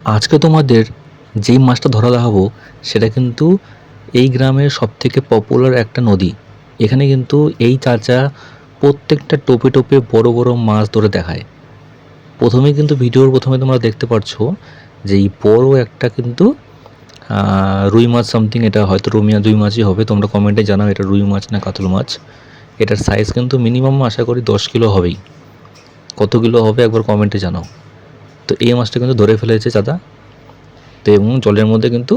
আজকে তোমাদের যেই মাছটা ধরা দেখাবো, সেটা কিন্তু এই গ্রামের সবথেকে পপুলার একটা নদী। এখানে কিন্তু এই চাচা প্রত্যেকটা টোপে টোপে বড় বড় মাছ ধরে দেখায়। প্রথমে কিন্তু ভিডিওর প্রথমে তোমরা দেখতে পাচ্ছ যে এই বড় একটা কিন্তু রুই মাছ সামথিং এটা হয়তো রুমিয়া রুই মাছই হবে, তোমরা কমেন্টে জানাও এটা রুই মাছ না কাতল মাছ। এটার সাইজ কিন্তু মিনিমাম আশা করি দশ কিলো হবেই। কত কিলো হবে একবার কমেন্টে জানাও। তো এই মাছটা কিন্তু ধরে ফেলেছে চাদা। তো এবং জলের মধ্যে কিন্তু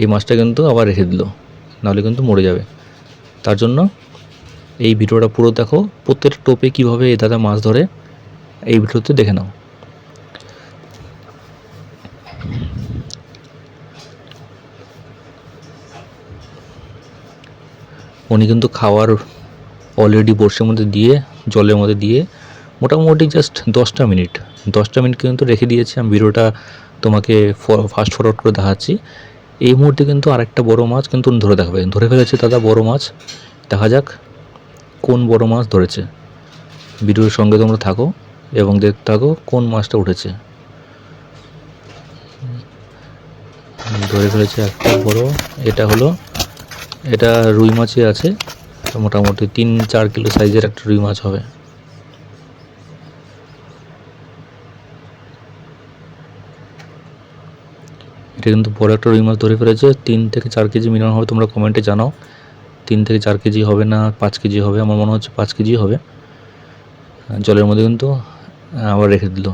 এই মাছটা কিন্তু আবার রেখে দিল, নাহলে কিন্তু মরে যাবে। তার জন্য এই ভিডিওটা পুরো দেখো, প্রত্যেকটা টোপে কীভাবে এই দাদা মাছ ধরে, এই ভিডিওতে দেখে নাও। উনি কিন্তু খাওয়ার অলরেডি বর্ষের মধ্যে দিয়ে, জলের মধ্যে দিয়ে মোটামুটি জাস্ট দশটা মিনিট। দশটা মিনিট কিন্তু রেখে দিয়েছি। আমি ভিডিওটা তোমাকে ফাস্ট ফরওয়ার্ড করে দেখাচ্ছি। এই মুহূর্তে কিন্তু আরেকটা বড় মাছ কিন্তু ধরে দেখাবে। ধরে ফেলেছে দাদা বড় মাছ। দেখা যাক কোন বড় মাছ ধরেছে। ভিডিওর সঙ্গে তোমরা থাকো এবং দেখতে থাকো কোন মাছটা উঠেছে। ধরে ফেলেছে একটা বড়। এটা হলো, এটা রুই মাছই আছে। মোটামুটি তিন চার কিলো সাইজের একটা রুই মাছ হবে। এটা কিন্তু বড় একটা রুই মাছ ধরে ফেলেছে। তিন থেকে চার কেজি মিনিমাম হবে, তোমরা কমেন্টে জানাও। তিন থেকে চার কেজি হবে না, পাঁচ কেজি হবে? আমার মনে হচ্ছে পাঁচ কেজি হবে। জলের মধ্যে কিন্তু আবার রেখে দিল।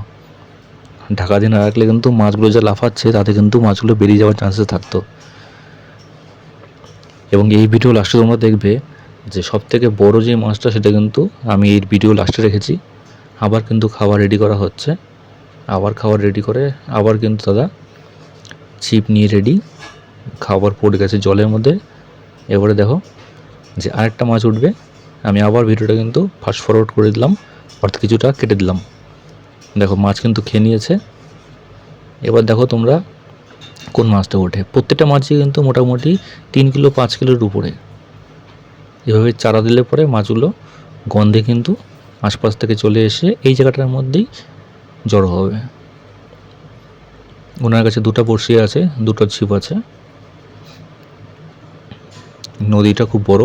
ঢাকা দিয়ে না রাখলে কিন্তু মাছগুলো যা লাফাচ্ছে, তাতে কিন্তু মাছগুলো বেরিয়ে যাওয়ার চান্সেস থাকতো। এবং এই ভিডিও লাস্টে তোমরা দেখবে যে সব থেকে বড়ো যে মাছটা, সেটা কিন্তু আমি এই ভিডিও লাস্টে রেখেছি। আবার কিন্তু খাবার রেডি করা হচ্ছে। আবার খাবার রেডি করে, আবার কিন্তু দাদা ছিপ নিয়ে রেডি খাবার পড়ে গেছে জলের মধ্যে। এবারে দেখো যে আরেকটা মাছ উঠবে। আমি আবার ভিডিওটা কিন্তু ফাস্ট ফরওয়ার্ড করে দিলাম, অর্থাৎ কিছুটা কেটে দিলাম। দেখো মাছ কিন্তু খেয়ে নিয়েছে। এবার দেখো তোমরা কোন মাছটা ওঠে। প্রত্যেকটা মাছই কিন্তু মোটামুটি তিন কিলো, পাঁচ কিলোর উপরে। এভাবে চারা দিলে পরে মাছগুলো গন্ধে কিন্তু আশপাশ থেকে চলে এসে এই জায়গাটার মধ্যেই জড়ো হবে। ওনার কাছে দুটো বড়শি আছে, দুটো ছিপ আছে। নদীটা খুব বড়।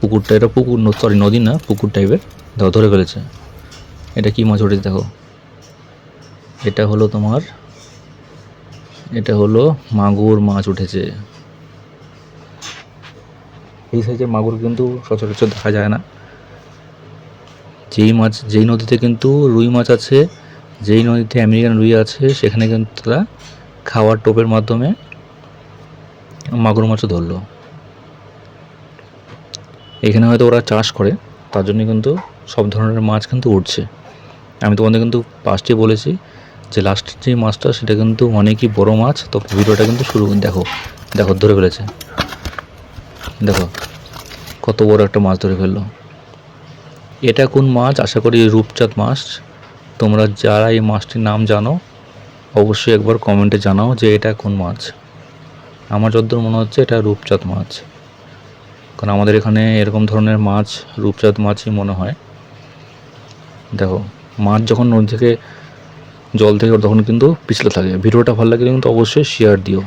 পুকুরটা, এটা পুকুর সরি নদী না, পুকুর টাইপের দেখো ধরে ফেলেছে। এটা কি মাছ উঠেছে দেখো। এটা হলো তোমার, এটা হলো মাগুর মাছ উঠেছে। এই সাইজের মাগুর কিন্তু সচরাচর দেখা যায় না। যেই মাছ, যেই নদীতে কিন্তু রুই মাছ আছে যেই নদীতে আমেরিকান রুই আছে, সেখানে কিন্তু তারা খাওয়ার টোপের মাধ্যমে মাগুর মাছও ধরলো। এখানে হয়তো ওরা চাষ করে, তার জন্য কিন্তু সব ধরনের মাছ কিন্তু উঠছে। আমি তোমাদের কিন্তু ফার্স্টে বলেছি যে লাস্টের যে মাছটা, সেটা কিন্তু অনেকই বড় মাছ, তো ভিডিওটা কিন্তু শুরু দেখো দেখো, ধরে ফেলেছে। দেখো, কত বড় একটা মাছ ধরে ফেলল। এটা কোন মাছ? আশা করি রূপচাঁদ মাছ। তোমরা যারা এই মাছটির নাম জানো, অবশ্যই একবার কমেন্টে জানাও যে এটা কোন মাছ। আমার যতদূর মনে হচ্ছে এটা রূপচাঁদ মাছ। কারণ আমাদের এখানে এরকম ধরনের মাছ রূপচাঁদ মাছই মনে হয়। দেখো, মাছ যখন নদী থেকে, জল থেকে তখন কিন্তু পিছলে থাকে। ভিডিওটা ভালো লাগলে কিন্তু অবশ্যই শেয়ার দিও।